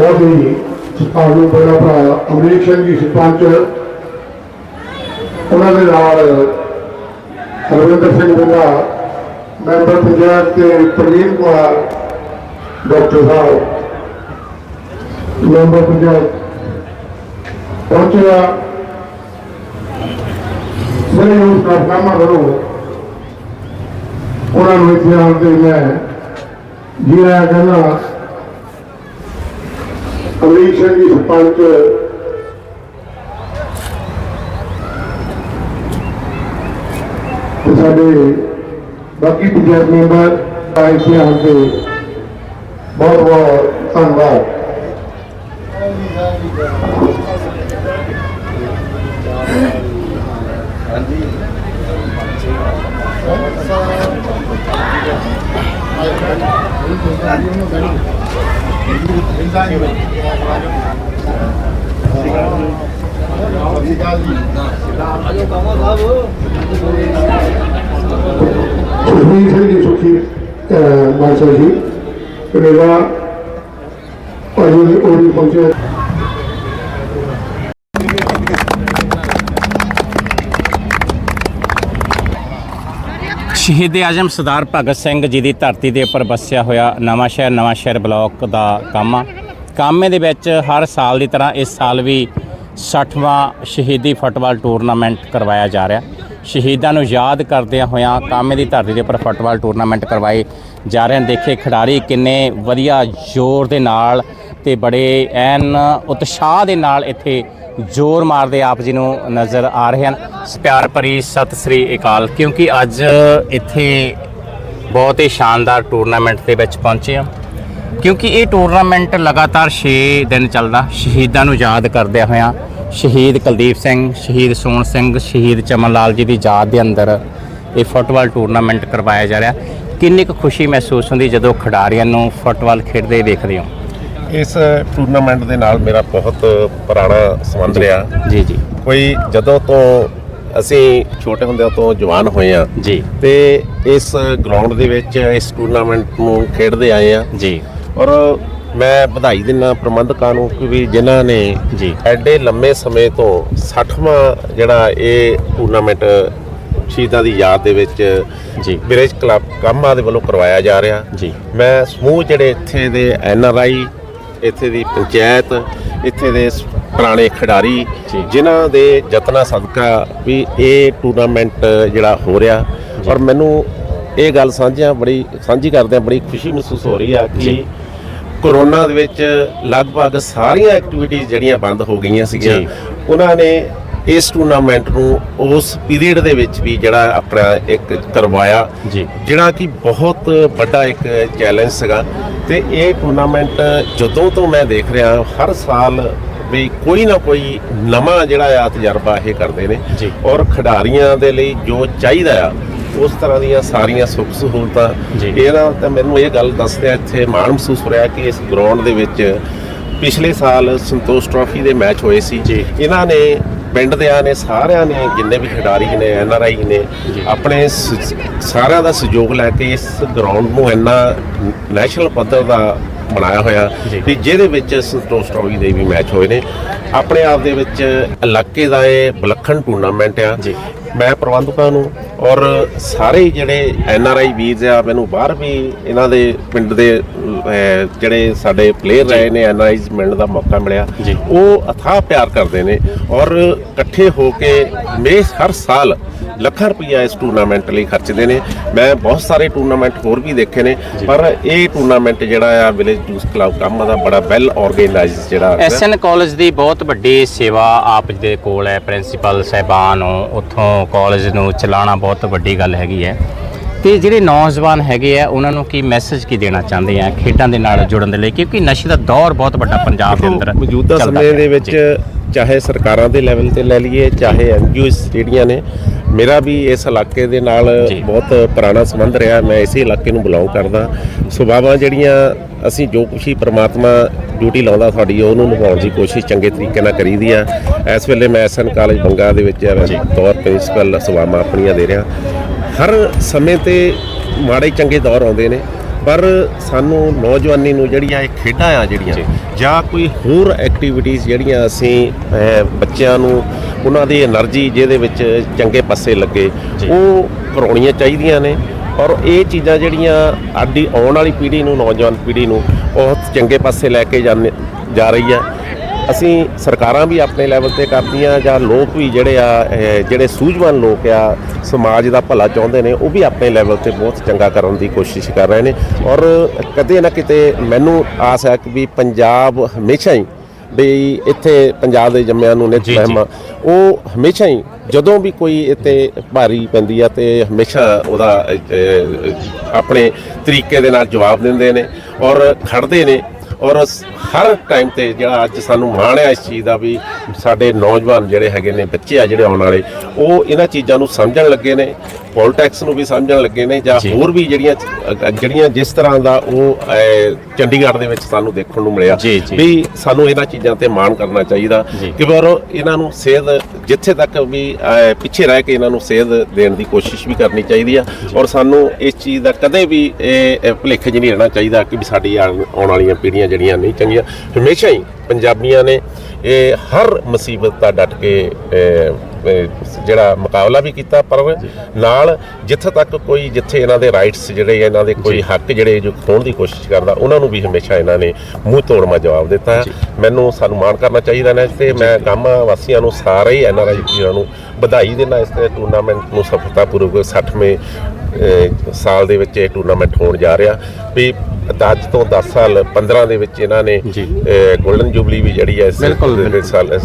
ਬਹੁਤ ਹੀ ਸਤਿਕਾਰਯੋਗ ਬੜਾ ਭਰਾ ਅਮਰੀਕ ਸਿੰਘ ਜੀ ਸਰਪੰਚ, ਉਹਨਾਂ ਦੇ ਨਾਲ ਹਰਵਿੰਦਰ ਸਿੰਘ ਬੰਗਾ ਮੈਂਬਰ ਪੰਜਾਬ ਤੇ ਪ੍ਰਵੀਨ ਕੁਮਾਰ, ਡਾਕਟਰ ਸਾਹਿਬ, ਮੈਂਬਰ ਪੰਜਾਬ ਪਹੁੰਚਿਆ। ਸਹੀ ਉਸ ਦਾ ਨਾਮਾ ਕਰੋ। ਉਹਨਾਂ ਨੂੰ ਇੱਥੇ ਆਉਣ ਤੇ ਮੈਂ ਜੀ ਕਹਿੰਦਾ ਅਮਰੀਕ ਸਿੰਘ ਜੀ ਸਰਪੰਚ ਤੇ ਸਾਡੇ ਬਾਕੀ ਪੰਚਾਇਤ ਮੈਂਬਰ ਆਏ ਸੀ ਆਉਣ ਤੇ ਬਹੁਤ ਬਹੁਤ ਧੰਨਵਾਦ। အင်းစားယူတယ်ဘာလို့ဒီကနေ့ဒီကနေ့ဒါအရောကမသာဘူးဒီခေတ်ဒီဆိုခေတ်အဲမန်ဆိုကြီးဒီကအရင်အိုရီပုံကျ ਸ਼ਹੀਦ ਆਜਮ ਸਰਦਾਰ ਭਗਤ ਸਿੰਘ ਜੀ ਦੀ ਧਰਤੀ ਦੇ ਉੱਪਰ ਵਸਿਆ ਹੋਇਆ ਨਵਾਂ ਸ਼ਹਿਰ ਨਵਾਂ ਸ਼ਹਿਰ ਬਲਾਕ ਦਾ ਕਾਮਾ ਕਾਮੇ ਦੇ ਵਿੱਚ ਹਰ ਸਾਲ ਦੀ ਤਰ੍ਹਾਂ ਇਸ ਸਾਲ ਵੀ 60ਵਾਂ ਸ਼ਹੀਦੀ ਫੁੱਟਬਾਲ ਟੂਰਨਾਮੈਂਟ ਕਰਵਾਇਆ ਜਾ ਰਿਹਾ। ਸ਼ਹੀਦਾਂ ਨੂੰ ਯਾਦ ਕਰਦਿਆਂ ਹੋਇਆਂ ਕਾਮੇ ਦੀ ਧਰਤੀ ਦੇ ਉੱਪਰ ਫੁੱਟਬਾਲ ਟੂਰਨਾਮੈਂਟ ਕਰਵਾਏ ਜਾ ਰਹੇ ਹਨ। ਦੇਖੇ ਖਿਡਾਰੀ ਕਿੰਨੇ ਵਧੀਆ ਜ਼ੋਰ ਦੇ ਨਾਲ ਤੇ ਬੜੇ ਐਨ ਉਤਸ਼ਾਹ ਦੇ ਨਾਲ ਇੱਥੇ ਜ਼ੋਰ ਮਾਰਦੇ ਆਪ ਜੀ ਨੂੰ ਨਜ਼ਰ ਆ ਰਹੇ ਹਨ। ਪਿਆਰ ਭਰੀ ਸਤਿ ਸ੍ਰੀ ਅਕਾਲ। ਕਿਉਂਕਿ ਅੱਜ ਇੱਥੇ ਬਹੁਤ ਹੀ ਸ਼ਾਨਦਾਰ ਟੂਰਨਾਮੈਂਟ ਦੇ ਵਿੱਚ ਪਹੁੰਚੇ ਹਾਂ। ਕਿਉਂਕਿ ਇਹ ਟੂਰਨਾਮੈਂਟ ਲਗਾਤਾਰ 6 ਦਿਨ ਚੱਲਦਾ। ਸ਼ਹੀਦਾਂ ਨੂੰ ਯਾਦ ਕਰਦਿਆਂ ਹੋਇਆ ਸ਼ਹੀਦ ਕੁਲਦੀਪ ਸਿੰਘ, ਸ਼ਹੀਦ ਸੋਹਣ ਸਿੰਘ, ਸ਼ਹੀਦ ਚਮਨ ਲਾਲ ਜੀ ਦੀ ਯਾਦ ਦੇ ਅੰਦਰ ਇਹ ਫੁੱਟਬਾਲ ਟੂਰਨਾਮੈਂਟ ਕਰਵਾਇਆ ਜਾ ਰਿਹਾ। ਕਿੰਨੀ ਕੁ ਖੁਸ਼ੀ ਮਹਿਸੂਸ ਹੁੰਦੀ ਜਦੋਂ ਖਿਡਾਰੀਆਂ ਨੂੰ ਫੁੱਟਬਾਲ ਖੇਡਦੇ ਵੇਖਦੇ ਹੋ? ਇਸ ਟੂਰਨਾਮੈਂਟ ਦੇ ਨਾਲ ਮੇਰਾ ਬਹੁਤ ਪੁਰਾਣਾ ਸੰਬੰਧ ਰਿਹਾ। ਜੀ ਜੀ। ਕੋਈ ਜਦੋਂ ਤੋਂ ਅਸੀਂ ਛੋਟੇ ਹੁੰਦਿਆਂ ਤੋਂ ਜਵਾਨ ਹੋਏ ਆ ਜੀ। ਤੇ ਇਸ ਗਰਾਊਂਡ ਦੇ ਵਿੱਚ ਇਸ ਟੂਰਨਾਮੈਂਟ ਨੂੰ ਖੇਡਦੇ ਆਏ ਆ ਜੀ। ਔਰ ਮੈਂ ਵਧਾਈ ਦਿੰਦਾ ਪ੍ਰਬੰਧਕਾਂ ਨੂੰ ਕਿ ਵੀ ਜਿਨ੍ਹਾਂ ਨੇ ਜੀ। ਐਡੇ ਲੰਮੇ ਸਮੇਂ ਤੋਂ 60ਵਾਂ ਜਿਹੜਾ ਇਹ ਟੂਰਨਾਮੈਂਟ ਸ਼ਹੀਦਾਂ ਦੀ ਯਾਦ ਦੇ ਵਿੱਚ ਜੀ। ਵਿਲੇਜ ਕਲੱਬ ਕਾਮਾ ਦੇ ਵੱਲੋਂ ਕਰਵਾਇਆ ਜਾ ਰਿਹਾ। ਜੀ। ਮੈਂ ਸਮੂਹ ਜਿਹੜੇ ਇੱਥੇ ਦੇ ਐਨ ਆਰ ਆਈ ਇੱਥੇ ਦੀ ਪੰਚਾਇਤ ਇੱਥੇ ਦੇ ਪੁਰਾਣੇ ਖਿਡਾਰੀ। ਜਿਨ੍ਹਾਂ ਦੇ ਯਤਨਾਂ ਸਦਕਾ ਵੀ ਇਹ ਟੂਰਨਾਮੈਂਟ ਜਿਹੜਾ ਹੋ ਰਿਹਾ ਔਰ ਮੈਨੂੰ ਇਹ ਗੱਲ ਸਾਂਝਿਆਂ ਬੜੀ ਸਾਂਝੀ ਕਰਦਿਆਂ ਬੜੀ ਖੁਸ਼ੀ ਮਹਿਸੂਸ ਹੋ ਰਹੀ ਆ ਕਿ। ਕਰੋਨਾ ਦੇ ਵਿੱਚ ਲਗਭਗ ਸਾਰੀਆਂ ਐਕਟੀਵਿਟੀਜ਼ ਜਿਹੜੀਆਂ ਬੰਦ ਹੋ ਗਈਆਂ ਸੀਗੀਆਂ। ਉਹਨਾਂ ਨੇ ਇਸ ਟੂਰਨਾਮੈਂਟ ਨੂੰ ਉਸ ਪੀਰੀਅਡ ਦੇ ਵਿੱਚ ਵੀ ਜਿਹੜਾ ਆਪਣਾ ਇੱਕ ਕਰਵਾਇਆ ਜੀ ਜਿਹੜਾ ਕਿ ਬਹੁਤ ਵੱਡਾ ਇੱਕ ਚੈਲੰਜ ਸੀਗਾ ਤੇ ਇਹ ਟੂਰਨਾਮੈਂਟ ਜਦੋਂ ਤੋਂ ਮੈਂ ਦੇਖ ਰਿਹਾ ਹਰ ਸਾਲ ਵੀ ਕੋਈ ਨਾ ਕੋਈ ਨਵਾਂ ਜਿਹੜਾ ਆ ਤਜਰਬਾ ਇਹ ਕਰਦੇ ਨੇ। ਔਰ ਖਿਡਾਰੀਆਂ ਦੇ ਲਈ ਜੋ ਚਾਹੀਦਾ ਆ ਉਸ ਤਰ੍ਹਾਂ ਦੀਆਂ ਸਾਰੀਆਂ ਸੁੱਖ ਸਹੂਲਤਾਂ। ਇਹਦਾ ਤਾਂ ਮੈਨੂੰ ਇਹ ਗੱਲ ਦੱਸਦਿਆਂ ਇੱਥੇ ਮਾਣ ਮਹਿਸੂਸ ਹੋ ਰਿਹਾ ਕਿ ਇਸ ਗਰਾਊਂਡ ਦੇ ਵਿੱਚ ਪਿਛਲੇ ਸਾਲ ਸੰਤੋਸ਼ ਟਰਾਫੀ ਦੇ ਮੈਚ ਹੋਏ ਸੀ ਜੀ। ਇਹਨਾਂ ਨੇ ਪਿੰਡ ਦਿਆਂ ਨੇ ਸਾਰਿਆਂ ਨੇ ਜਿੰਨੇ ਵੀ ਖਿਡਾਰੀ ਨੇ ਐਨ ਆਰ ਆਈ ਨੇ। ਆਪਣੇ ਸਾਰਿਆਂ ਦਾ ਸਹਿਯੋਗ ਲੈ ਕੇ ਇਸ ਗਰਾਊਂਡ ਨੂੰ ਇੰਨਾ ਨੈਸ਼ਨਲ ਪੱਧਰ ਦਾ ਬਣਾਇਆ ਹੋਇਆ। ਕਿ ਜਿਹਦੇ ਵਿੱਚ ਸੰਤੋਸ਼ ਟਰਾਫੀ ਦੇ ਵੀ ਮੈਚ ਹੋਏ ਨੇ ਆਪਣੇ ਆਪ ਦੇ ਵਿੱਚ ਇਲਾਕੇ ਦਾ ਇਹ ਵਿਲੱਖਣ ਟੂਰਨਾਮੈਂਟ ਆ। ਮੈਂ ਪ੍ਰਬੰਧਕਾਂ ਨੂੰ ਔਰ ਸਾਰੇ ਜਿਹੜੇ ਐਨ ਆਰ ਆਈ ਵੀਰਸ ਆ ਮੈਨੂੰ ਬਾਹਰ ਵੀ ਇਹਨਾਂ ਦੇ ਪਿੰਡ ਦੇ ਜਿਹੜੇ ਸਾਡੇ ਪਲੇਅਰ ਰਹੇ ਨੇ ਐਨ ਆਈਜ਼ ਮਿਲਣ ਦਾ ਮੌਕਾ ਮਿਲਿਆ। ਉਹ ਅਥਾਹ ਪਿਆਰ ਕਰਦੇ ਨੇ ਔਰ ਇਕੱਠੇ ਹੋ ਕੇ ਮੇ ਹਰ ਸਾਲ ਲੱਖਾਂ ਰੁਪਈਆ ਇਸ ਟੂਰਨਾਮੈਂਟ ਲਈ ਖਰਚਦੇ ਨੇ। ਮੈਂ ਬਹੁਤ ਸਾਰੇ ਟੂਰਨਾਮੈਂਟ ਹੋਰ ਵੀ ਦੇਖੇ ਨੇ ਪਰ ਇਹ ਟੂਰਨਾਮੈਂਟ ਜਿਹੜਾ ਆ ਵਿਲੇਜ ਜੂਸ ਕਲੱਬ ਕੰਮ ਦਾ ਬੜਾ ਵੈਲ ਆਰਗੇਨਾਈਜ਼ ਜਿਹੜਾ। ਐਸਐਨ ਕਾਲਜ ਦੀ ਬਹੁਤ ਵੱਡੀ ਸੇਵਾ ਆਪ ਦੇ ਕੋਲ ਹੈ ਪ੍ਰਿੰਸੀਪਲ ਸਹਿਬਾਨ ਉੱਥੋਂ ਕਾਲਜ ਨੂੰ ਚਲਾਉਣਾ ਬਹੁਤ ਵੱਡੀ ਗੱਲ ਹੈਗੀ ਹੈ। ਤੇ ਜਿਹੜੇ ਨੌਜਵਾਨ ਹੈਗੇ ਆ ਉਹਨਾਂ ਨੂੰ ਕੀ ਮੈਸੇਜ ਕੀ ਦੇਣਾ ਚਾਹੁੰਦੇ ਆ ਖੇਡਾਂ ਦੇ ਨਾਲ ਜੁੜਨ ਦੇ ਲਈ? ਕਿਉਂਕਿ ਨਸ਼ੇ ਦਾ ਦੌਰ ਬਹੁਤ ਵੱਡਾ ਪੰਜਾਬ ਦੇ ਅੰਦਰ ਮੌਜੂਦਾ ਸਮੇਂ। ਦੇ ਵਿੱਚ ਚਾਹੇ ਸਰਕਾਰਾਂ ਦੇ ਲੈਵਲ ਤੇ ਲੈ ਲਈਏ ਚਾਹੇ ਐਨਜੀਓਸ ਜਿਹੜੀਆਂ ਨੇ ਮੇਰਾ ਵੀ ਇਸ ਇਲਾਕੇ ਦੇ ਨਾਲ। ਬਹੁਤ ਪੁਰਾਣਾ ਸੰਬੰਧ ਰਿਹਾ। ਮੈਂ ਇਸੇ ਇਲਾਕੇ ਨੂੰ ਬਿਲੋਂਗ ਕਰਦਾ। ਸੁਭਾਵਾਂ ਜਿਹੜੀਆਂ ਅਸੀਂ ਜੋ ਕੁਛ ਹੀ ਪ੍ਰਮਾਤਮਾ ਡਿਊਟੀ ਲਾਉਂਦਾ ਸਾਡੀ ਉਹਨੂੰ ਨਿਭਾਉਣ ਦੀ ਕੋਸ਼ਿਸ਼ ਚੰਗੇ ਤਰੀਕੇ ਨਾਲ ਕਰੀਦੀ ਆ। ਇਸ ਵੇਲੇ ਮੈਂ ਐਸਐਨ ਕਾਲਜ ਬੰਗਾ ਦੇ ਵਿੱਚ ਤੌਰ ਪ੍ਰਿੰਸੀਪਲ ਸੇਵਾਵਾਂ ਆਪਣੀਆਂ ਦੇ ਰਿਹਾ। ਹਰ ਸਮੇਂ ਤੇ ਮਾੜੇ ਚੰਗੇ ਦੌਰ ਆਉਂਦੇ ਨੇ ਪਰ ਸਾਨੂੰ ਨੌਜਵਾਨੀ ਨੂੰ ਜਿਹੜੀਆਂ ਇਹ ਖੇਡਾਂ ਆ ਜਿਹੜੀਆਂ ਜਾਂ। ਕੋਈ ਹੋਰ ਐਕਟੀਵਿਟੀਜ਼ ਜਿਹੜੀਆਂ ਅਸੀਂ ਬੱਚਿਆਂ ਨੂੰ ਉਹਨਾਂ ਦੀ એનર્ਜੀ ਜਿਹਦੇ ਵਿੱਚ ਚੰਗੇ ਪਾਸੇ ਲੱਗੇ ਉਹ ਕਰਾਉਣੀਆਂ ਚਾਹੀਦੀਆਂ ਨੇ। ਔਰ ਇਹ ਚੀਜ਼ਾਂ ਜਿਹੜੀਆਂ ਆਡੀ ਆਉਣ ਵਾਲੀ ਪੀੜ੍ਹੀ ਨੂੰ ਨੌਜਵਾਨ ਪੀੜ੍ਹੀ ਨੂੰ ਬਹੁਤ ਚੰਗੇ ਪਾਸੇ ਲੈ ਕੇ ਜਾਣੇ ਜਾ ਰਹੀ ਹੈ। ਅਸੀਂ ਸਰਕਾਰਾਂ ਵੀ ਆਪਣੇ ਲੈਵਲ ਤੇ ਕਰਦੀਆਂ ਜਾਂ ਲੋਕ ਵੀ ਜਿਹੜੇ ਆ ਜਿਹੜੇ ਸੂਝਵਾਨ ਲੋਕ ਆ ਸਮਾਜ ਦਾ ਭਲਾ ਚਾਹੁੰਦੇ ਨੇ ਉਹ ਵੀ ਆਪਣੇ ਲੈਵਲ ਤੇ ਬਹੁਤ ਚੰਗਾ ਕਰਨ ਦੀ ਕੋਸ਼ਿਸ਼ ਕਰ ਰਹੇ ਨੇ। ਔਰ ਕਦੇ ਨਾ ਕਿਤੇ ਮੈਨੂੰ ਆਸ ਹੈ ਕਿ ਵੀ ਪੰਜਾਬ ਹਮੇਸ਼ਾ ਹੀ ਵੀ ਇੱਥੇ ਪੰਜਾਬ ਦੇ ਜੰਮਿਆਂ ਨੂੰ ਨਿਤ। ਮਹਿਮਾ ਉਹ ਹਮੇਸ਼ਾ ਹੀ ਜਦੋਂ ਵੀ ਕੋਈ ਇੱਥੇ ਭਾਰੀ ਪੈਂਦੀ ਆ ਤੇ ਹਮੇਸ਼ਾ ਉਹਦਾ ਆਪਣੇ ਤਰੀਕੇ ਦੇ ਨਾਲ ਜਵਾਬ ਦਿੰਦੇ ਨੇ ਔਰ ਖੜਦੇ ਨੇ ਔਰ ਹਰ ਟਾਈਮ ਤੇ ਜਿਹੜਾ ਅੱਜ ਸਾਨੂੰ ਮਾਣ ਹੈ ਇਸ ਚੀਜ਼ ਦਾ ਵੀ ਸਾਡੇ ਨੌਜਵਾਨ ਜਿਹੜੇ ਹੈਗੇ ਨੇ ਬੱਚੇ ਆ ਜਿਹੜੇ ਆਉਣ ਵਾਲੇ ਉਹ ਇਹਨਾਂ ਚੀਜ਼ਾਂ ਨੂੰ ਸਮਝਣ ਲੱਗੇ ਨੇ ਪੋਲਿਟਿਕਸ ਨੂੰ ਵੀ ਸਮਝਣ ਲੱਗੇ ਨੇ ਜਾਂ। ਹੋਰ ਵੀ ਜਿਹੜੀਆਂ ਜਿਹੜੀਆਂ ਜਿਸ ਤਰ੍ਹਾਂ ਦਾ ਉਹ ਚੰਡੀਗੜ੍ਹ ਦੇ ਵਿੱਚ ਸਾਨੂੰ ਦੇਖਣ ਨੂੰ ਮਿਲਿਆ। ਵੀ ਸਾਨੂੰ ਇਹਨਾਂ ਚੀਜ਼ਾਂ ਤੇ ਮਾਣ ਕਰਨਾ ਚਾਹੀਦਾ। ਕਿ ਪਰ ਇਹਨਾਂ ਨੂੰ ਸੇਧ ਜਿੱਥੇ ਤੱਕ ਵੀ ਪਿੱਛੇ ਰਹਿ ਕੇ ਇਹਨਾਂ ਨੂੰ ਸੇਧ ਦੇਣ ਦੀ ਕੋਸ਼ਿਸ਼ ਵੀ ਕਰਨੀ ਚਾਹੀਦੀ ਆ ਔਰ ਸਾਨੂੰ ਇਸ ਚੀਜ਼ ਦਾ ਕਦੇ ਵੀ ਇਹ ਭੁਲੇਖੇ 'ਚ ਨਹੀਂ ਰਹਿਣਾ ਚਾਹੀਦਾ ਕਿ ਵੀ ਸਾਡੀ ਆਉਣ ਵਾਲੀਆਂ ਪੀੜ੍ਹੀਆਂ ਜਿਹੜੀਆਂ ਨਹੀਂ ਚੰਗੀਆਂ ਹਮੇਸ਼ਾ ਹੀ ਪੰਜਾਬੀਆਂ ਨੇ ਇਹ ਹਰ ਮੁਸੀਬਤ ਦਾ ਡਟ ਕੇ ਜਿਹੜਾ ਮੁਕਾਬਲਾ ਵੀ ਕੀਤਾ ਪਰ ਨਾਲ ਜਿੱਥੇ ਤੱਕ ਕੋਈ ਜਿੱਥੇ ਇਹਨਾਂ ਦੇ ਰਾਈਟਸ ਜਿਹੜੇ ਇਹਨਾਂ ਦੇ ਕੋਈ ਹੱਕ ਜਿਹੜੇ ਜੋ ਖੋਣ ਦੀ ਕੋਸ਼ਿਸ਼ ਕਰਦਾ ਉਹਨਾਂ ਨੂੰ ਵੀ ਹਮੇਸ਼ਾ ਇਹਨਾਂ ਨੇ ਮੂੰਹ ਤੋੜਮਾ ਜਵਾਬ ਦਿੱਤਾ। ਮੈਨੂੰ ਸਾਨੂੰ ਮਾਣ ਕਰਨਾ ਚਾਹੀਦਾ ਨੇ ਤੇ। ਮੈਂ ਗਾਮਾ ਵਾਸੀਆਂ ਨੂੰ ਸਾਰੇ ਹੀ ਐਨਆਰਆਈ ਵੀਰਾਂ ਨੂੰ ਵਧਾਈ ਦੇਣਾ ਇਸ ਟੂਰਨਾਮੈਂਟ ਨੂੰ ਸਫਲਤਾਪੂਰਵਕ 60ਵੇਂ ਅਹ, ਸਾਲ ਦੇ ਵਿੱਚ ਇਹ ਟੂਰਨਾਮੈਂਟ ਹੋਣ ਜਾ ਰਿਹਾ। ਵੀ ਅੱਜ ਤੋਂ 10 ਸਾਲ 15 ਦੇ ਵਿੱਚ ਇਹਨਾਂ ਨੇ। ਗੋਲਡਨ ਜੁਬਲੀ ਵੀ ਜਿਹੜੀ ਹੈ ਇਸ ਸਾਲ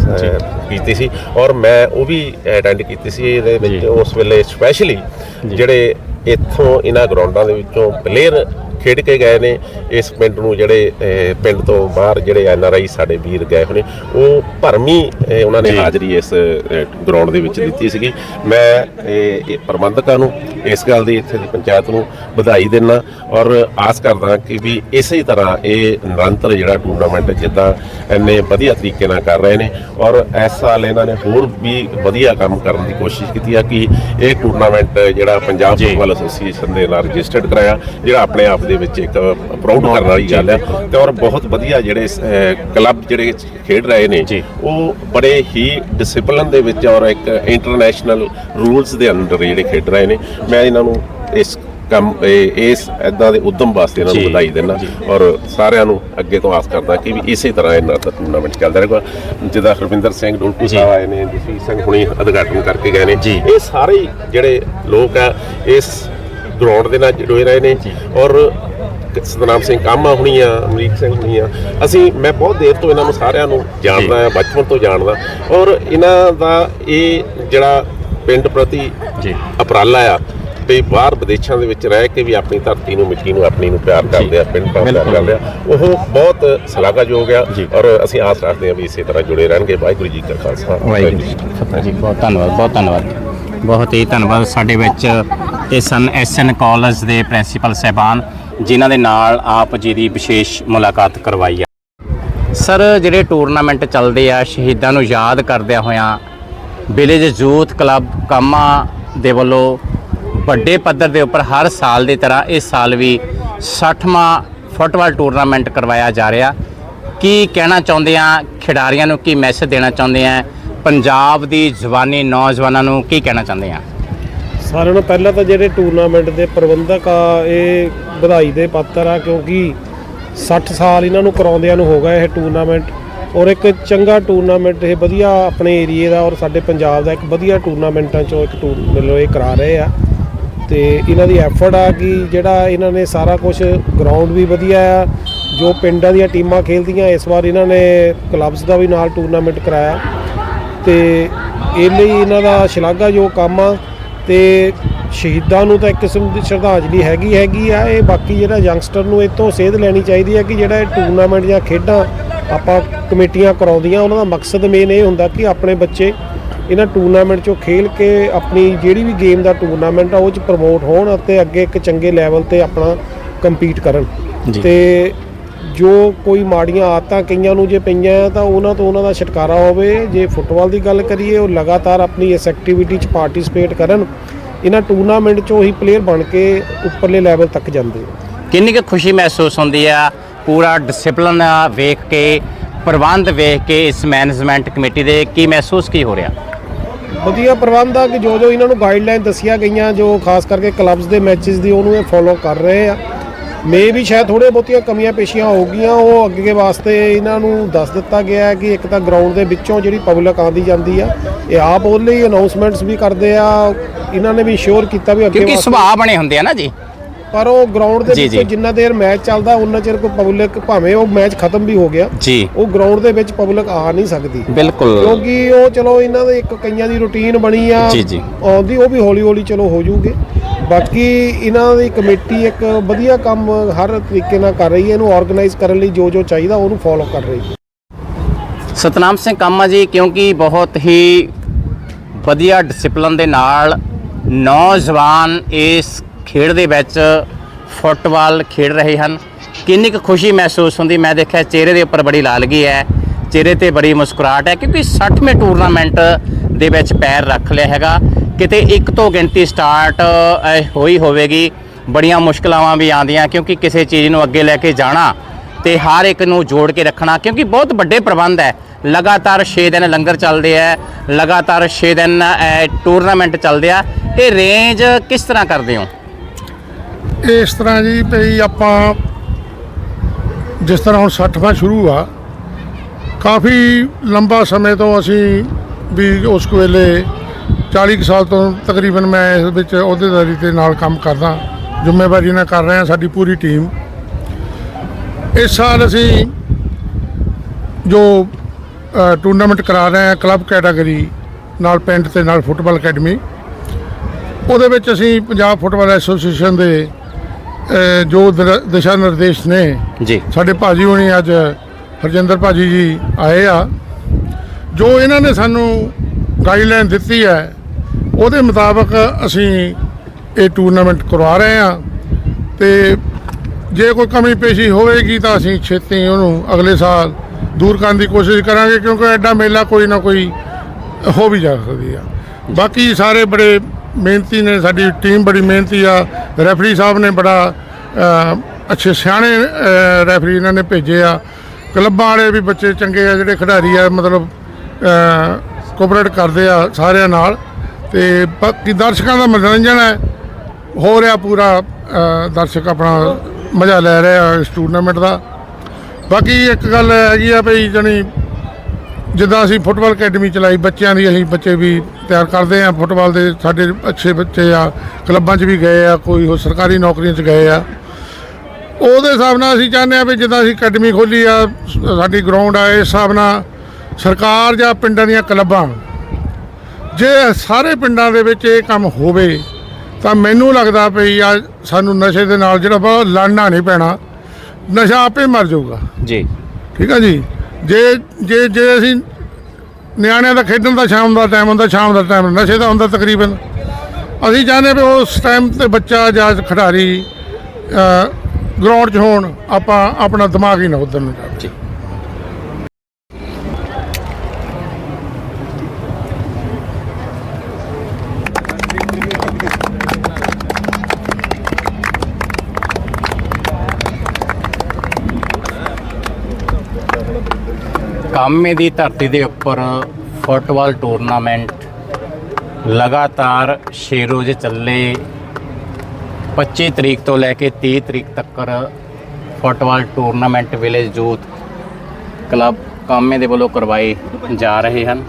ਕੀਤੀ ਸੀ ਔਰ ਮੈਂ ਉਹ ਵੀ ਅਟੈਂਡ ਕੀਤੀ ਸੀ ਇਹਦੇ ਵਿੱਚ। ਉਸ ਵੇਲੇ ਸਪੈਸ਼ਲੀ ਜਿਹੜੇ ਇੱਥੋਂ ਇਹਨਾਂ ਗਰਾਊਂਡਾਂ ਦੇ ਵਿੱਚੋਂ ਪਲੇਅਰ ਖੇਡ ਕੇ ਗਏ ਨੇ ਇਸ ਪਿੰਡ ਨੂੰ ਜਿਹੜੇ ਪਿੰਡ ਤੋਂ ਬਾਹਰ ਜਿਹੜੇ ਐਨ ਆਰ ਆਈ ਸਾਡੇ ਵੀਰ ਗਏ ਨੇ ਉਹ ਭਰਮੀ ਉਹਨਾਂ ਨੇ। ਹਾਜ਼ਰੀ ਇਸ ਗਰਾਊਂਡ ਦੇ ਵਿੱਚ ਦਿੱਤੀ ਸੀਗੀ ਮੈਂ ਇਹ ਪ੍ਰਬੰਧਕਾਂ ਨੂੰ ਇਸ ਗੱਲ ਦੀ ਇੱਥੇ ਦੀ ਪੰਚਾਇਤ ਨੂੰ ਵਧਾਈ ਦਿੰਦਾ ਔਰ ਆਸ ਕਰਦਾ ਕਿ ਵੀ ਇਸੇ ਤਰ੍ਹਾਂ ਇਹ ਨਿਰੰਤਰ ਜਿਹੜਾ ਟੂਰਨਾਮੈਂਟ ਜਿੱਦਾਂ ਇੰਨੇ ਵਧੀਆ ਤਰੀਕੇ ਨਾਲ ਕਰ ਰਹੇ ਨੇ ਔਰ ਇਸ ਸਾਲ ਇਹਨਾਂ ਨੇ ਹੋਰ ਵੀ ਵਧੀਆ ਕੰਮ ਕਰਨ ਦੀ ਕੋਸ਼ਿਸ਼ ਕੀਤੀ ਆ ਕਿ ਇਹ ਟੂਰਨਾਮੈਂਟ ਜਿਹੜਾ ਪੰਜਾਬ। ਫੁੱਟਬਾਲ ਐਸੋਸੀਏਸ਼ਨ ਦੇ ਨਾਲ ਰਜਿਸਟਰਡ ਕਰਾਇਆ ਜਿਹੜਾ ਆਪਣੇ ਆਪ ਦੇ ਵਿੱਚ ਇੱਕ ਪ੍ਰਾਊਡ ਕਰਨ ਵਾਲੀ ਗੱਲ ਹੈ ਤੇ ਔਰ ਬਹੁਤ ਵਧੀਆ ਜਿਹੜੇ ਕਲੱਬ ਜਿਹੜੇ ਖੇਡ ਰਹੇ ਨੇ। ਉਹ ਬੜੇ ਹੀ ਡਿਸਪਲਿਨ ਦੇ ਵਿੱਚ ਔਰ ਇੱਕ ਇੰਟਰਨੈਸ਼ਨਲ ਰੂਲਸ ਦੇ ਅੰਡਰ ਜਿਹੜੇ ਖੇਡ ਰਹੇ ਨੇ ਮੈਂ ਇਹਨਾਂ ਨੂੰ ਇਸ ਕੰਮ ਇਸ ਐਦਾਂ ਦੇ ਉਦਮ ਵਾਸਤੇ ਇਹਨਾਂ ਨੂੰ। ਵਧਾਈ ਦਿੰਦਾ ਔਰ ਸਾਰਿਆਂ ਨੂੰ ਅੱਗੇ ਤੋਂ ਆਸ ਕਰਦਾ ਕਿ ਵੀ ਇਸੇ ਤਰ੍ਹਾਂ ਇਹਨਾਂ ਦਾ ਟੂਰਨਾਮੈਂਟ ਚੱਲਦਾ ਰਹੇਗਾ ਜਿੱਦਾਂ ਹਰਵਿੰਦਰ ਸਿੰਘ ਡੁਲਕੂ ਜੀ। ਸਾਹਿਬ ਆਏ ਨੇ ਜਸਵੀਰ ਸਿੰਘ ਹੁਣੀ ਉਦਘਾਟਨ ਕਰਕੇ ਗਏ ਨੇ। ਇਹ ਸਾਰੇ ਜਿਹੜੇ ਲੋਕ ਆ ਇਸ ਗਰਾਊਂਡ ਦੇ ਨਾਲ ਜੁੜੇ ਰਹੇ ਨੇ ਔਰ ਸਤਨਾਮ ਸਿੰਘ ਕਾਮਾ ਹੁਣੀ ਆ ਅਮਰੀਕ ਸਿੰਘ ਹੁਣੀ ਆ ਅਸੀਂ ਮੈਂ ਬਹੁਤ ਦੇਰ ਤੋਂ ਇਹਨਾਂ ਨੂੰ ਸਾਰਿਆਂ ਨੂੰ ਜਾਣਦਾ ਆ ਬਚਪਨ ਤੋਂ ਜਾਣਦਾ ਔਰ ਇਹਨਾਂ ਦਾ ਇਹ ਜਿਹੜਾ ਪਿੰਡ ਪ੍ਰਤੀ ਜੀ। ਉਪਰਾਲਾ ਆ ਤੇ ਬਾਹਰ ਵਿਦੇਸ਼ਾਂ ਦੇ ਵਿੱਚ ਰਹਿ ਕੇ ਵੀ ਆਪਣੀ ਧਰਤੀ ਨੂੰ ਮਿੱਟੀ ਨੂੰ ਆਪਣੀ ਨੂੰ ਪਿਆਰ ਕਰਦੇ ਆ ਪਿੰਡ ਬਿਲਕੁਲ। ਕਰਦੇ ਆ। ਉਹ ਬਹੁਤ ਸ਼ਲਾਘਾਯੋਗ ਆ। ਔਰ ਅਸੀਂ ਆਸ ਰੱਖਦੇ ਆ ਵੀ ਇਸੇ ਤਰ੍ਹਾਂ ਜੁੜੇ ਰਹਿਣਗੇ। ਵਾਹਿਗੁਰੂ ਜੀ ਕਾ ਖਾਲਸਾ। ਵਾਹਿਗੁਰੂ ਜੀ ਫਤਿਹ। ਜੀ ਬਹੁਤ ਧੰਨਵਾਦ ਬਹੁਤ ਧੰਨਵਾਦ। ਬਹੁਤ ਹੀ ਧੰਨਵਾਦ ਸਾਡੇ ਵਿੱਚ ਇਹ ਸਨ ਐਸਐਨ ਕਾਲਜ ਦੇ ਪ੍ਰਿੰਸੀਪਲ ਸਹਿਬਾਨ, ਜਿਨ੍ਹਾਂ ਦੇ ਨਾਲ ਆਪ ਜੀ ਦੀ ਵਿਸ਼ੇਸ਼ ਮੁਲਾਕਾਤ ਕਰਵਾਈ ਆ। ਸਰ, ਜਿਹੜੇ ਟੂਰਨਾਮੈਂਟ ਚੱਲਦੇ ਆ, ਸ਼ਹੀਦਾਂ ਨੂੰ ਯਾਦ ਕਰਦਿਆਂ ਹੋਇਆਂ, ਵਿਲੇਜ ਯੂਥ ਕਲੱਬ ਕਾਮਾ ਦੇ ਵੱਲੋਂ ਵੱਡੇ ਪੱਧਰ ਦੇ ਉੱਪਰ ਹਰ ਸਾਲ ਦੀ ਤਰ੍ਹਾਂ ਇਸ ਸਾਲ ਵੀ 60ਵਾਂ ਫੁੱਟਬਾਲ ਟੂਰਨਾਮੈਂਟ ਕਰਵਾਇਆ ਜਾ ਰਿਹਾ। ਕੀ ਕਹਿਣਾ ਚਾਹੁੰਦੇ ਆ ਖਿਡਾਰੀਆਂ ਨੂੰ, ਕੀ ਮੈਸੇਜ ਦੇਣਾ ਚਾਹੁੰਦੇ ਆ ਪੰਜਾਬ ਦੀ ਜਵਾਨੀ ਨੌਜਵਾਨਾਂ ਨੂੰ ਕੀ ਕਹਿਣਾ ਚਾਹੁੰਦੇ ਆ? ਸਾਰਿਆਂ ਨੂੰ ਪਹਿਲਾਂ ਤਾਂ ਜਿਹੜੇ ਟੂਰਨਾਮੈਂਟ ਦੇ ਪ੍ਰਬੰਧਕ ਆ, ਇਹ ਵਧਾਈ ਦੇ ਪਾਤਰ ਆ, ਕਿਉਂਕਿ 60 ਸਾਲ ਇਹਨਾਂ ਨੂੰ ਕਰਾਉਂਦਿਆਂ ਨੂੰ ਹੋ ਗਿਆ ਇਹ ਟੂਰਨਾਮੈਂਟ। ਔਰ ਇੱਕ ਚੰਗਾ ਟੂਰਨਾਮੈਂਟ, ਇਹ ਵਧੀਆ ਆਪਣੇ ਏਰੀਏ ਦਾ ਔਰ ਸਾਡੇ ਪੰਜਾਬ ਦਾ ਇੱਕ ਵਧੀਆ ਟੂਰਨਾਮੈਂਟਾਂ ਚੋਂ ਇੱਕ ਟੂਰ ਮਤਲਬ ਇਹ ਕਰਾ ਰਹੇ ਆ। ਤੇ ਇਹਨਾਂ ਦੀ ਐਫਰਟ ਆ ਕਿ ਜਿਹੜਾ ਇਹਨਾਂ ਨੇ ਸਾਰਾ ਕੁਝ ਗਰਾਊਂਡ ਵੀ ਵਧੀਆ ਆ, ਜੋ ਪਿੰਡਾਂ ਦੀਆਂ ਟੀਮਾਂ ਖੇਲਦੀਆਂ, ਇਸ ਵਾਰ ਇਹਨਾਂ ਨੇ ਕਲੱਬਸ ਦਾ ਵੀ ਨਾਲ ਟੂਰਨਾਮੈਂਟ ਕਰਾਇਆ। ਤੇ ਇਹ ਲਈ ਇਹਨਾਂ ਦਾ ਸ਼ਲਾਘਾਯੋਗ ਕੰਮ ਆ ਤੇ ਸ਼ਹੀਦਾਂ ਨੂੰ ਤਾਂ ਇੱਕ ਕਿਸਮ ਦੀ ਸ਼ਰਧਾਂਜਲੀ ਹੈਗੀ ਹੈਗੀ ਆ ਇਹ ਬਾਕੀ ਜਿਹੜਾ ਯੰਗਸਟਰ ਨੂੰ ਇਹ ਤੋਂ ਸੇਧ ਲੈਣੀ ਚਾਹੀਦੀ ਹੈ ਕਿ ਜਿਹੜਾ ਇਹ ਟੂਰਨਾਮੈਂਟ ਜਾਂ ਖੇਡਾਂ ਆਪਾਂ ਕਮੇਟੀਆਂ ਕਰਾਉਂਦੀਆਂ ਉਹਨਾਂ ਦਾ ਮਕਸਦ ਮੇਨ ਇਹ ਹੁੰਦਾ ਕਿ ਆਪਣੇ ਬੱਚੇ ਇਹਨਾਂ ਟੂਰਨਾਮੈਂਟ 'ਚੋਂ ਖੇਲ ਕੇ ਆਪਣੀ ਜਿਹੜੀ ਵੀ ਗੇਮ ਦਾ ਟੂਰਨਾਮੈਂਟ ਆ ਉਹ 'ਚ ਪ੍ਰਮੋਟ ਹੋਣ ਅਤੇ ਅੱਗੇ ਇੱਕ ਚੰਗੇ ਲੈਵਲ ਤੇ ਆਪਣਾ ਕੰਪੀਟ ਕਰਨ। ਤੇ ਜੋ ਕੋਈ ਮਾੜੀਆਂ ਆਦਤਾਂ ਕਈਆਂ ਨੂੰ ਜੇ ਪਈਆਂ ਤਾਂ ਉਹਨਾਂ ਤੋਂ ਉਹਨਾਂ ਦਾ ਛੁਟਕਾਰਾ ਹੋਵੇ। ਜੇ ਫੁੱਟਬਾਲ ਦੀ ਗੱਲ ਕਰੀਏ ਉਹ ਲਗਾਤਾਰ ਆਪਣੀ ਇਸ ਐਕਟੀਵਿਟੀ 'ਚ ਪਾਰਟਿਸਿਪੇਟ ਕਰਨ। ਇਹਨਾਂ ਟੂਰਨਾਮੈਂਟ 'ਚੋਂ ਹੀ ਪਲੇਅਰ ਬਣ ਕੇ ਉੱਪਰਲੇ ਲੈਵਲ ਤੱਕ ਜਾਂਦੇ। ਕਿੰਨੀ ਕੁ ਖੁਸ਼ੀ ਮਹਿਸੂਸ ਹੁੰਦੀ ਆ? ਪੂਰਾ ਡਿਸਪਲਿਨ ਵੇਖ ਕੇ ਪ੍ਰਬੰਧ ਵੇਖ ਕੇ ਇਸ ਮੈਨੇਜਮੈਂਟ ਕਮੇਟੀ ਦੇ ਕੀ ਮਹਿਸੂਸ ਕੀ ਹੋ ਰਿਹਾ? ਵਧੀਆ ਪ੍ਰਬੰਧ ਆ ਕਿ ਜੋ ਜੋ ਇਹਨਾਂ ਨੂੰ ਗਾਈਡਲਾਈਨ ਦੱਸੀਆਂ ਗਈਆਂ ਜੋ ਖਾਸ ਕਰਕੇ ਕਲੱਬਸ ਦੇ ਮੈਚਸ ਦੀ ਉਹਨੂੰ ਇਹ ਫੋਲੋ ਕਰ ਰਹੇ ਆ। ਮੇ ਵੀ ਸ਼ਾਇਦ ਥੋੜੇ ਬਹੁਤੀਆਂ ਕਮੀਆਂ ਪੇਸ਼ੀਆਂ ਹੋਗੀਆਂ ਉਹ ਅੱਗੇ ਵਾਸਤੇ ਇਹਨਾਂ ਨੂੰ ਦੱਸ ਦਿੱਤਾ ਗਿਆ ਹੈ ਕਿ ਇੱਕ ਤਾਂ ਗਰਾਊਂਡ ਦੇ ਵਿੱਚੋਂ ਜਿਹੜੀ ਪਬਲਿਕ ਆਉਂਦੀ ਜਾਂਦੀ ਆ ਇਹ ਆਪ ਉਹਦੇ ਲਈ ਅਨਾਉਂਸਮੈਂਟਸ ਵੀ ਕਰਦੇ ਆ ਇਹਨਾਂ ਨੇ ਵੀ ਇੰਸ਼ੋਰ ਕੀਤਾ ਵੀ ਅੱਗੇ ਕਿਉਂਕਿ ਵਾਸਤੇ ਸੁਭਾਅ ਬਣੇ ਹੁੰਦੇ ਆ ਨਾ ਜੀ। ਪਰ ਉਹ ਗਰਾਊਂਡ ਦੇ ਜੀ, ਵਿੱਚ ਜੀ। ਜਿੰਨਾ ਦੇਰ ਮੈਚ ਚੱਲਦਾ ਉਹਨਾਂ ਚਿਰ ਕੋਈ ਪਬਲਿਕ ਭਾਵੇਂ ਉਹ ਮੈਚ ਖਤਮ ਵੀ ਹੋ ਗਿਆ ਜੀ। ਉਹ ਗਰਾਊਂਡ ਦੇ ਵਿੱਚ ਪਬਲਿਕ ਆ ਨਹੀਂ ਸਕਦੀ। ਬਿਲਕੁਲ। ਕਿਉਂਕਿ ਉਹ ਚਲੋ ਇਹਨਾਂ ਦੇ ਇੱਕ ਕਈਆਂ ਦੀ ਰੁਟੀਨ ਬਣੀ ਆ ਜੀ, ਜੀ। ਆਉਂਦੀ ਉਹ ਵੀ ਹੌਲੀ ਹੌਲੀ ਚਲੋ ਹੋ ਜੂਗੇ। ਬਾਕੀ ਇਹਨਾਂ ਦੀ ਕਮੇਟੀ ਇੱਕ ਵਧੀਆ ਕੰਮ ਹਰ ਤਰੀਕੇ ਨਾਲ ਕਰ ਰਹੀ ਹੈ ਇਹਨੂੰ ਆਰਗੇਨਾਈਜ਼ ਕਰਨ ਲਈ ਜੋ ਜੋ ਚਾਹੀਦਾ ਉਹਨੂੰ ਫੋਲੋ ਕਰ ਰਹੀ ਹੈ। ਸਤਨਾਮ ਸਿੰਘ ਕਾਮਾ ਜੀ ਕਿਉਂਕਿ ਬਹੁਤ ਹੀ ਵਧੀਆ ਡਿਸਪਲਿਨ ਦੇ ਨਾਲ ਨੌਜਵਾਨ ਇਸ ਖੇਡ ਦੇ ਵਿੱਚ ਫੁੱਟਬਾਲ ਖੇਡ ਰਹੇ ਹਨ। ਕਿੰਨੀ ਕੁ ਖੁਸ਼ੀ ਮਹਿਸੂਸ ਹੁੰਦੀ, ਮੈਂ ਦੇਖਿਆ ਚਿਹਰੇ ਦੇ ਉੱਪਰ ਬੜੀ ਲਾਲਗੀ ਹੈ, ਚਿਹਰੇ ਤੇ ਬੜੀ ਮੁਸਕਰਾਹਟ ਹੈ, ਕਿਉਂਕਿ 60ਵੇਂ ਟੂਰਨਾਮੈਂਟ ਦੇ ਵਿੱਚ ਪੈਰ ਰੱਖ ਲਿਆ ਹੈਗਾ। ਕਿਤੇ ਇੱਕ ਤੋਂ ਗਿਣਤੀ ਸਟਾਰਟ ਹੋਈ ਹੋਵੇਗੀ, ਬੜੀਆਂ ਮੁਸ਼ਕਲਾਂ ਵੀ ਆਉਂਦੀਆਂ, ਕਿਉਂਕਿ ਕਿਸੇ ਚੀਜ਼ ਨੂੰ ਅੱਗੇ ਲੈ ਕੇ ਜਾਣਾ ਤੇ ਹਰ ਇੱਕ ਨੂੰ ਜੋੜ ਕੇ ਰੱਖਣਾ, ਕਿਉਂਕਿ ਬਹੁਤ ਵੱਡੇ ਪ੍ਰਬੰਧ ਹੈ। ਲਗਾਤਾਰ 6 ਦਿਨ ਲੰਗਰ ਚੱਲਦੇ ਆ ਲਗਾਤਾਰ 6 ਦਿਨ ਟੂਰਨਾਮੈਂਟ ਚੱਲਦੇ ਆ। ਇਹ ਰੇਂਜ ਕਿਸ ਤਰ੍ਹਾਂ ਕਰਦੇ ਹੋ? ਇਸ ਤਰ੍ਹਾਂ ਜੀ ਭਈ ਆਪਾਂ ਜਿਸ ਤਰ੍ਹਾਂ ਹੁਣ 60ਵਾਂ ਸ਼ੁਰੂ ਆ, ਕਾਫੀ ਲੰਬਾ ਸਮੇਂ ਤੋਂ ਅਸੀਂ ਵੀ ਉਸ ਵੇਲੇ 40 ਕੁ ਸਾਲ ਤੋਂ ਤਕਰੀਬਨ ਮੈਂ ਇਸ ਵਿੱਚ ਅਹੁਦੇਦਾਰੀ ਦੇ ਨਾਲ ਕੰਮ ਕਰਦਾ, ਜ਼ਿੰਮੇਵਾਰੀ ਨਾਲ ਕਰ ਰਹੇ ਹਾਂ ਸਾਡੀ ਪੂਰੀ ਟੀਮ। ਇਸ ਸਾਲ ਅਸੀਂ ਜੋ ਟੂਰਨਾਮੈਂਟ ਕਰਾ ਰਹੇ ਹਾਂ ਕਲੱਬ ਕੈਟਾਗਰੀ ਨਾਲ ਪਿੰਡ ਤੇ ਨਾਲ ਫੁੱਟਬਾਲ ਅਕੈਡਮੀ ਉਹਦੇ ਵਿੱਚ ਅਸੀਂ ਪੰਜਾਬ ਫੁੱਟਬਾਲ ਐਸੋਸੀਏਸ਼ਨ ਦੇ ਜੋ ਦਿਸ਼ਾ ਨਿਰਦੇਸ਼ ਨੇ ਜੀ। ਸਾਡੇ ਭਾਜੀ ਹੁਣੀ ਅੱਜ ਹਰਜਿੰਦਰ ਭਾਜੀ ਜੀ ਆਏ ਆ। ਜੋ ਇਹਨਾਂ ਨੇ ਸਾਨੂੰ ਗਾਈਡਲਾਈਨ ਦਿੱਤੀ ਹੈ ਉਹਦੇ ਮੁਤਾਬਕ ਅਸੀਂ ਇਹ ਟੂਰਨਾਮੈਂਟ ਕਰਵਾ ਰਹੇ ਆ ਤੇ ਜੇ ਕੋਈ ਕਮੀ ਪੇਸ਼ੀ ਹੋਵੇਗੀ ਤਾਂ ਅਸੀਂ ਛੇਤੀ ਉਹਨੂੰ ਅਗਲੇ ਸਾਲ ਦੂਰ ਕਰਨ ਦੀ ਕੋਸ਼ਿਸ਼ ਕਰਾਂਗੇ ਕਿਉਂਕਿ ਐਡਾ ਮੇਲਾ ਕੋਈ ਨਾ ਕੋਈ ਹੋ ਵੀ ਜਾ ਸਕਦੀ ਆ। ਬਾਕੀ ਸਾਰੇ ਬੜੇ ਮਿਹਨਤੀ ਨੇ, ਸਾਡੀ ਟੀਮ ਬੜੀ ਮਿਹਨਤੀ ਆ। ਰੈਫਰੀ ਸਾਹਿਬ ਨੇ ਬੜਾ ਅੱਛੇ ਸਿਆਣੇ ਰੈਫਰੀ ਇਹਨਾਂ ਨੇ ਭੇਜੇ ਆ। ਕਲੱਬਾਂ ਵਾਲੇ ਵੀ ਬੱਚੇ ਚੰਗੇ ਆ, ਜਿਹੜੇ ਖਿਡਾਰੀ ਆ, ਮਤਲਬ ਕੋਆਪਰੇਟ ਕਰਦੇ ਆ ਸਾਰਿਆਂ ਨਾਲ। ਤੇ ਬਾਕੀ ਦਰਸ਼ਕਾਂ ਦਾ ਮਨੋਰੰਜਨ ਹੈ। ਹੋ ਰਿਹਾ ਪੂਰਾ ਦਰਸ਼ਕ ਆਪਣਾ ਮਜ਼ਾ ਲੈ ਰਿਹਾ ਇਸ ਟੂਰਨਾਮੈਂਟ ਦਾ। ਬਾਕੀ ਇੱਕ ਗੱਲ ਹੈਗੀ ਆ ਭਈ ਜਣੀ, ਜਿੱਦਾਂ ਅਸੀਂ ਫੁੱਟਬਾਲ ਅਕੈਡਮੀ ਚਲਾਈ, ਬੱਚਿਆਂ ਦੀ ਅਸੀਂ ਬੱਚੇ ਵੀ ਤਿਆਰ ਕਰਦੇ ਆ ਫੁੱਟਬਾਲ ਦੇ ਸਾਡੇ ਅੱਛੇ ਬੱਚੇ ਆ ਕਲੱਬਾਂ 'ਚ ਵੀ ਗਏ ਆ ਕੋਈ ਹੋਰ ਸਰਕਾਰੀ ਨੌਕਰੀਆਂ 'ਚ ਗਏ ਆ। ਉਹਦੇ ਹਿਸਾਬ ਨਾਲ ਅਸੀਂ ਚਾਹੁੰਦੇ ਆ ਵੀ ਜਿੱਦਾਂ ਅਸੀਂ ਅਕੈਡਮੀ ਖੋਲੀ ਆ ਸਾਡੀ ਗਰਾਊਂਡ ਆ ਇਸ ਹਿਸਾਬ ਨਾਲ ਸਰਕਾਰ ਜਾਂ ਪਿੰਡਾਂ ਦੀਆਂ ਕਲੱਬਾਂ ਜੇ ਸਾਰੇ ਪਿੰਡਾਂ ਦੇ ਵਿੱਚ ਇਹ ਕੰਮ ਹੋਵੇ ਤਾਂ ਮੈਨੂੰ ਲੱਗਦਾ ਵੀ ਆ ਸਾਨੂੰ ਨਸ਼ੇ ਦੇ ਨਾਲ ਜਿਹੜਾ ਵਾ ਲੜਨਾ ਨਹੀਂ ਪੈਣਾ। ਨਸ਼ਾ ਆਪੇ ਮਰ ਜਾਊਗਾ। ਜੀ। ਠੀਕ ਆ ਜੀ? ਜੇ ਜੇ ਜੇ ਅਸੀਂ ਨਿਆਣਿਆਂ ਦਾ ਖੇਡਣ ਦਾ ਸ਼ਾਮ ਦਾ ਟਾਈਮ ਹੁੰਦਾ, ਸ਼ਾਮ ਦਾ ਟਾਈਮ ਨਸ਼ੇ ਦਾ ਹੁੰਦਾ ਤਕਰੀਬਨ। ਅਸੀਂ ਚਾਹੁੰਦੇ ਵੀ ਉਸ ਟਾਈਮ ਤੇ ਬੱਚਾ ਜਾਂ ਖਿਡਾਰੀ ਗਰਾਊਂਡ 'ਚ ਹੋਣ, ਆਪਾਂ ਆਪਣਾ ਦਿਮਾਗ ਹੀ ਨਾ ਉਧਰ ਨੂੰ ਜਾਵੇ। ਕਾਮੇ ਦੀ ਧਰਤੀ ਦੇ ਉੱਪਰ ਫੁੱਟਬਾਲ ਟੂਰਨਾਮੈਂਟ ਲਗਾਤਾਰ 6 ਰੋਜ਼ ਚੱਲੇ। 25 ਤਰੀਕ ਤੋਂ ਲੈ ਕੇ 30 ਤਰੀਕ ਤੱਕ football tournament village youth club Kame ਦੇ ਵੱਲੋਂ ਕਰਵਾਏ ਜਾ ਰਹੇ ਹਨ।